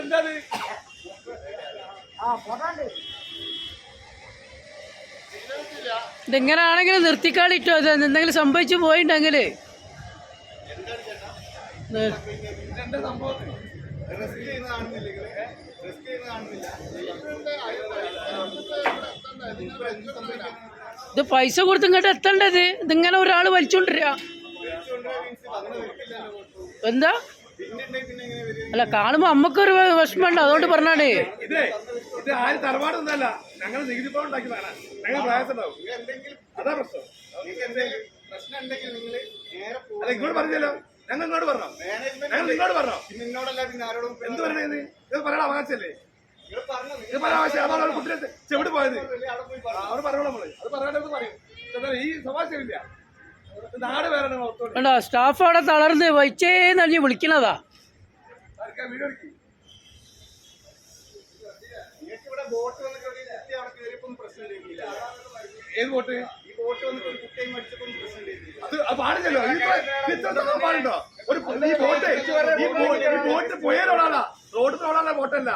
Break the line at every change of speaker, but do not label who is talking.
എന്താ
ഇതിങ്ങനെ ആണെങ്കിൽ നിർത്തിക്കാളിട്ടോ. ഇത് എന്തെങ്കിലും സംഭവിച്ചു പോയിണ്ടെങ്കിൽ ഇത് പൈസ കൊടുത്ത് ഇങ്ങോട്ട് എത്തേണ്ടത്? ഇതിങ്ങനെ ഒരാൾ വലിച്ചോണ്ടിരിക എന്താ? അല്ല കാണുമ്പോ അമ്മക്കൊരു വിഷമമുണ്ട്. അതുകൊണ്ട് പറഞ്ഞാടേ
ഇതേ ഇത് ആര് തറവാടൊന്നല്ല. ഞങ്ങൾ നികുതി പണം ഉണ്ടാക്കിയതാണ് ഞങ്ങൾ പ്രയാസമുണ്ടാവും. അതാ പ്രശ്നം.
പ്രശ്നം ഉണ്ടെങ്കിൽ നിങ്ങൾ നേരെ
അല്ല ഇങ്ങോട്ട് പറഞ്ഞല്ലോ. ഞങ്ങൾ ഇങ്ങോട്ട് പറഞ്ഞോ?
മാനേജ്മെന്റ്
ഞങ്ങൾ ഇങ്ങോട്ട് പറഞ്ഞോ?
നിന്നോടല്ല പിന്നെ ആരോടും
എന്ത് പറയണത് ഇത്? പറയാൻ അവകാശമല്ലേ
നിങ്ങൾ പറഞ്ഞു
ഇത് പറയാൻ അവകാശം. അതാണ് കുട്ടിയെ ചെവിട് പോയത്.
അവിടെ
പറയണം നമ്മൾ. അത് പറയാണ്ടത് പറയും. ഈ സമാശമില്ല നാട് വേറെ ഓർത്തോണ്ട്
കണ്ടോ സ്റ്റാഫ് അവിടെ തളർന്ന് വൈച്ചേന്നറിഞ്ഞ് വിളിക്കണതാ.
ഏത്
ബോട്ട്?
അത് പാടില്ലല്ലോ. പാടുണ്ടോ ഒരു ഈ ബോട്ട് ഈ ബോട്ട് ഈ ബോട്ട് പോയാലോടാ റോഡിൽ ഓടാനുള്ള ബോട്ടല്ല.